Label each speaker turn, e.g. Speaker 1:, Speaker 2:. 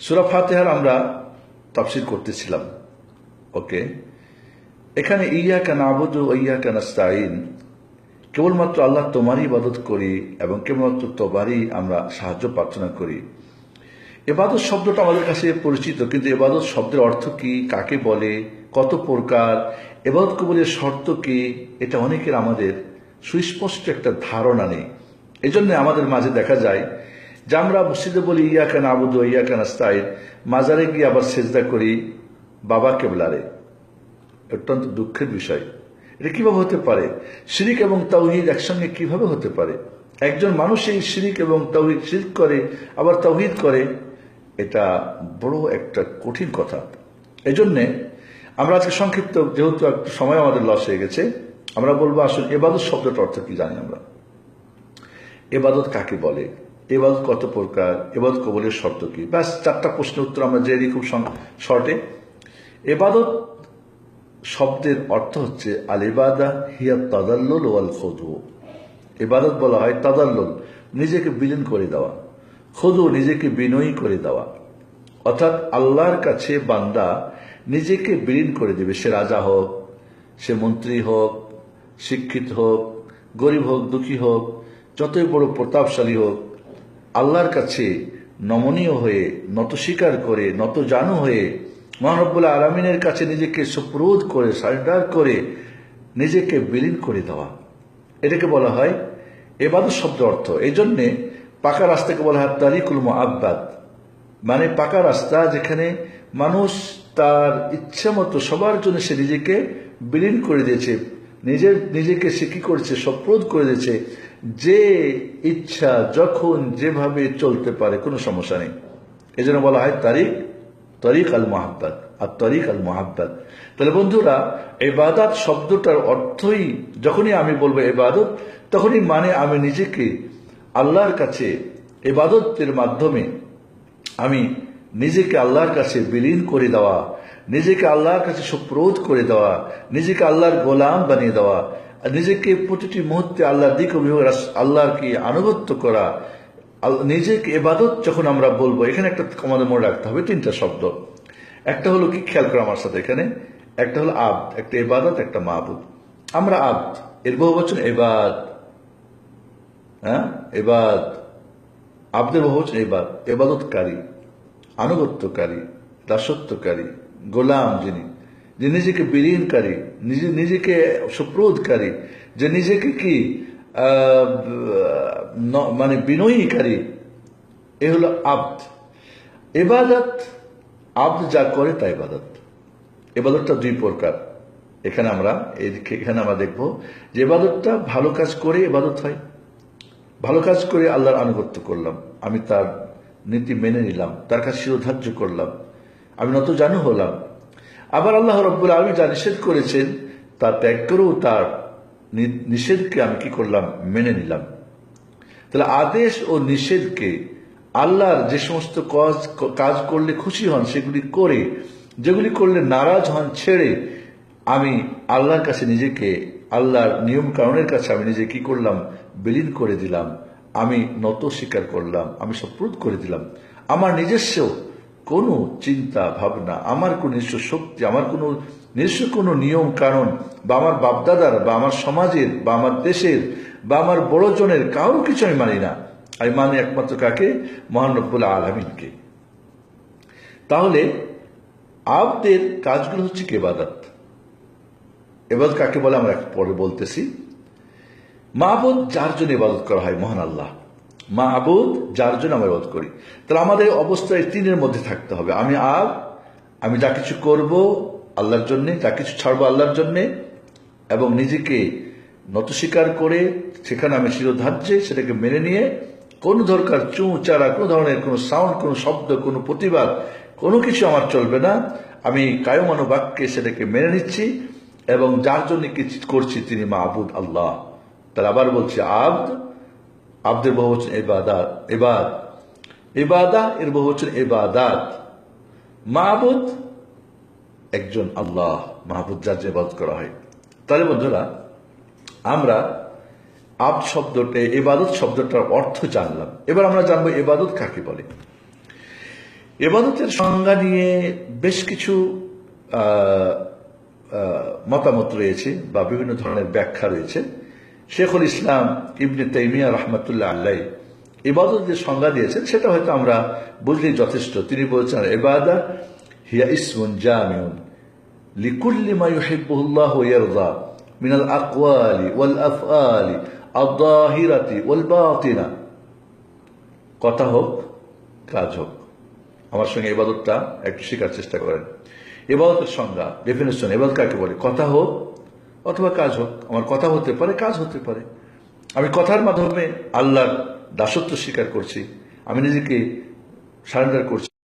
Speaker 1: সুরা ফাতেহার আমরা তাফসির করতেছিলাম। ওকে? এখানে ইয়া কেন আবুদ ইয়া কেন স্তাইন কেবলমাত্র আল্লাহ তোমারই ইবাদত করি এবং কেবলমাত্র তোমারই আমরা সাহায্য প্রার্থনা করি। এবাদত শব্দটা আমাদের কাছে পরিচিত, কিন্তু এবাদত শব্দের অর্থ কি, কাকে বলে, কত প্রকার এবাদত কবুলের শর্ত কি, এটা অনেকের আমাদের সুস্পষ্ট একটা ধারণা নেই। এই জন্য আমাদের মাঝে দেখা যায় যে আমরা মসজিদে বলি ইয়া কেন আবুদ ইয়া কেন আস্তাইন মাজারে গিয়ে আবার সেজদা করি, বাবা কেবলারে। অত্যন্ত দুঃখের বিষয়। এটা কীভাবে হতে পারে? শিরিক এবং তাওহিদ একসঙ্গে কীভাবে হতে পারে? একজন মানুষ এই শিরিক এবং তাওহিদ শিরিক করে, আবার তাওহিদ করে, এটা বড় একটা কঠিন কথা। এই জন্যে আমরা আজকে সংক্ষিপ্ত, যেহেতু একটু সময় আমাদের লস হয়ে গেছে, আমরা বলব আসলে এবাদত শব্দটার অর্থ কি জানি আমরা? এবাদত কাকে বলে? এবাদত কত প্রকার? এবাদত কবলের শর্ত কি? ব্যাস, চারটা প্রশ্নের উত্তর আমরা জেনে খুব শর্টে। এবাদত শব্দের অর্থ হচ্ছে আল ইবাদা হিয়া তাদাল্লুল ওয়াল খদু এবাদত বলা হয় তাদাল্লুল, নিজেকে বিলীন করে দেওয়া। খদু নিজেকে বিনয়ী করে দেওয়া। অর্থাৎ আল্লাহর কাছে বান্দা নিজেকে বিলীন করে দেবে। সে রাজা হোক, সে মন্ত্রী হোক, শিক্ষিত হোক, গরিব হোক, দুঃখী হোক, যতই বড় প্রতাপশালী হোক আল্লাহর কাছে নমনীয় হয়ে, নত স্বীকার করে, নত জানু হয়ে মহানব্বুল্লাহ আলমিনের কাছে নিজেকে সুপ্রোধ করে সারেন্ডার করে, নিজেকে বিলীন করে দেওয়া। এটাকে বলা হয় এবাদত শব্দ অর্থ। এই জন্যে পাকা রাস্তাকে বলা হয় তারিকুল আব্বাদ মানে পাকা রাস্তা যেখানে মানুষ তার ইচ্ছা মতো সবার জন্য সে নিজেকে বিলীন করে দিয়েছে। নিজের নিজেকে সে কি করেছে? সপ্রোধ করে দিয়েছে। যে ইচ্ছা যখন যেভাবে চলতে পারে, কোনো সমস্যা নেই। এই জন্য বলা হয় তারিখ তরিক আল মোহাব্বাদ আর তরিক আল মোহাব্বাদ তাহলে বন্ধুরা, এবাদত শব্দটার অর্থই যখনই আমি বলব এবাদত, তখনই মানে আমি নিজেকে আল্লাহর কাছে এবাদতের মাধ্যমে আমি নিজেকে আল্লাহর কাছে বিলীন করে দেওয়া। নিজেকে আল্লাহর কাছে সুপ্রোধ করে দেওয়া, নিজেকে আল্লাহর গোলাম বানিয়ে দেওয়া নিজেকে প্রতিটি মুহূর্তে আল্লাহর দিক অভিযোগ আল্লাহর কি আনুগত্য করা নিজেকে এবাদত যখন আমরা বলব, এখানে একটা আমাদের মনে রাখতে হবে তিনটা শব্দ। একটা হলো কি? খেয়াল করা আমার সাথে এখানে। একটা হলো আব্দ, একটা এবাদত, একটা মাহবুদ আমরা আব্দ, এর বহু বচন এবাদ। হ্যাঁ? এবাদ। আব্দের বহু বচন এবাদ। এবাদতকারী, আনুগত্যকারী, দাসত্বকারী। গোলাম যিনি, যে নিজেকে বিলীনকারী, নিজে, নিজেকে সুপ্রোধকারী যে নিজেকে কি মানে বিনয়ীকারী, এ হলো আব্দ। এবাদত, আব্দ যা করে তা এবাদত। এবাদতটা দুই প্রকার। এখানে আমরা এখানে আমরা দেখব যে এবাদতটা ভালো কাজ করে এবাদত হয়। ভালো কাজ করে আল্লাহর আনুগত্য করলাম। আমি তার নীতি মেনে নিলাম, তার কাছে শিরোধার্য করলাম। আমি নত জানু হলাম। আবার আল্লাহ রব্বুল আলমী যা নিষেধ করেছেন, তা ত্যাগ করেও তার নিষেধকে আমি কি করলাম? মেনে নিলাম। তাহলে আদেশ ও নিষেধকে আল্লাহর যে সমস্ত কাজ কাজ করলে খুশি হন, সেগুলি করে, যেগুলি করলে নারাজ হন, ছেড়ে আমি আল্লাহর কাছে নিজেকে, আল্লাহর নিয়ম কারণের কাছে আমি নিজে কি করলাম? বিলীন করে দিলাম। আমি নত স্বীকার করলাম। আমি সপ্রুত করে দিলাম। আমার নিজস্ব কোনো চিন্তা, ভাবনা, আমার কোনো নিজস্ব শক্তি, আমার কোনো নিজস্ব কোনো নিয়ম কারণ বা আমার বাপদাদার, বা আমার সমাজের, বা আমার দেশের, বা আমার বড়জনের কারও কিছু আমি মানি না। আমি মানি একমাত্র কাকে? মহানব্বুল আলমিনকে। তাহলে আবদের কাজগুলো হচ্ছে কেবাদাত এবার কাকে বলে? আমরা পরে বলতেছি। মাহবুদ যার জন্য ইবাদত করা হয়? মহান আল্লাহ। মাহবুদ যার জন্য আমরা ইবাদত করি। তাহলে আমাদের অবস্থায় তিনের মধ্যে থাকতে হবে। আমি আব আমি যা কিছু করব আল্লাহর জন্যে, যা কিছু ছাড়বো আল্লাহর জন্যে, এবং নিজেকে নত স্বীকার করে সেখানে আমি শিরোধার্যে সেটাকে মেনে নিয়ে কোনো দরকার চু, চারা, কোনো ধরনের কোনো সাউন্ড কোনো শব্দ, কোনো প্রতিবাদ, কোনো কিছু আমার চলবে না। আমি কায়মানো বাক্যে সেটাকে মেনে নিচ্ছি এবং যার জন্য কিছু করছি তিনি মাহবুদ আল্লাহ। তাহলে আবার বলছে, আব্দ আব্দের বহু হচ্ছেন এবাদাত এবাদ এবাদা এর বহু হচ্ছেন এবাদাত মাহবুদ একজন আল্লাহ, মাহবুদ যার যে বাদ করা হয়। তাহলে বন্ধুরা, আমরা আব শব্দটা এবাদত শব্দটার অর্থ জানলাম। এবার আমরা জানব এবাদত কাকে বলে। এবাদতের সংজ্ঞা নিয়ে বেশ কিছু মতামত রয়েছে বা বিভিন্ন ধরনের ব্যাখ্যা রয়েছে। শেখুল ইসলাম ইবনে তাইমিয়া রহমতুল্লাহ আল্লাহ ইবাদত যে সংজ্ঞা দিয়েছেন, সেটা হয়তো আমরা বুঝলি যথেষ্ট। তিনি বলছেন এবাদা হিয়া ইসমুন জামিউন লিকুল্লি মা ইউহিব্বুহুল্লাহ ইয়ারদা মিনাল আকওয়ালি ওয়াল আফআলি আদ-দাহিরাতি ওয়াল বাতিনা। কথা হোক, কাজ হোক। আমার সঙ্গে এবাদতটা একটু শেখার চেষ্টা করেন। এবাদতের সংজ্ঞা ডেফিনেশন এবাদত কাকে বলে? কথা হোক অথবা কাজ হোক, আমার কথা হতে পারে, কাজ হতে পারে। আমি কথার মাধ্যমে আল্লাহর দাসত্ব স্বীকার করছি, আমি নিজেকে সারেন্ডার করছি।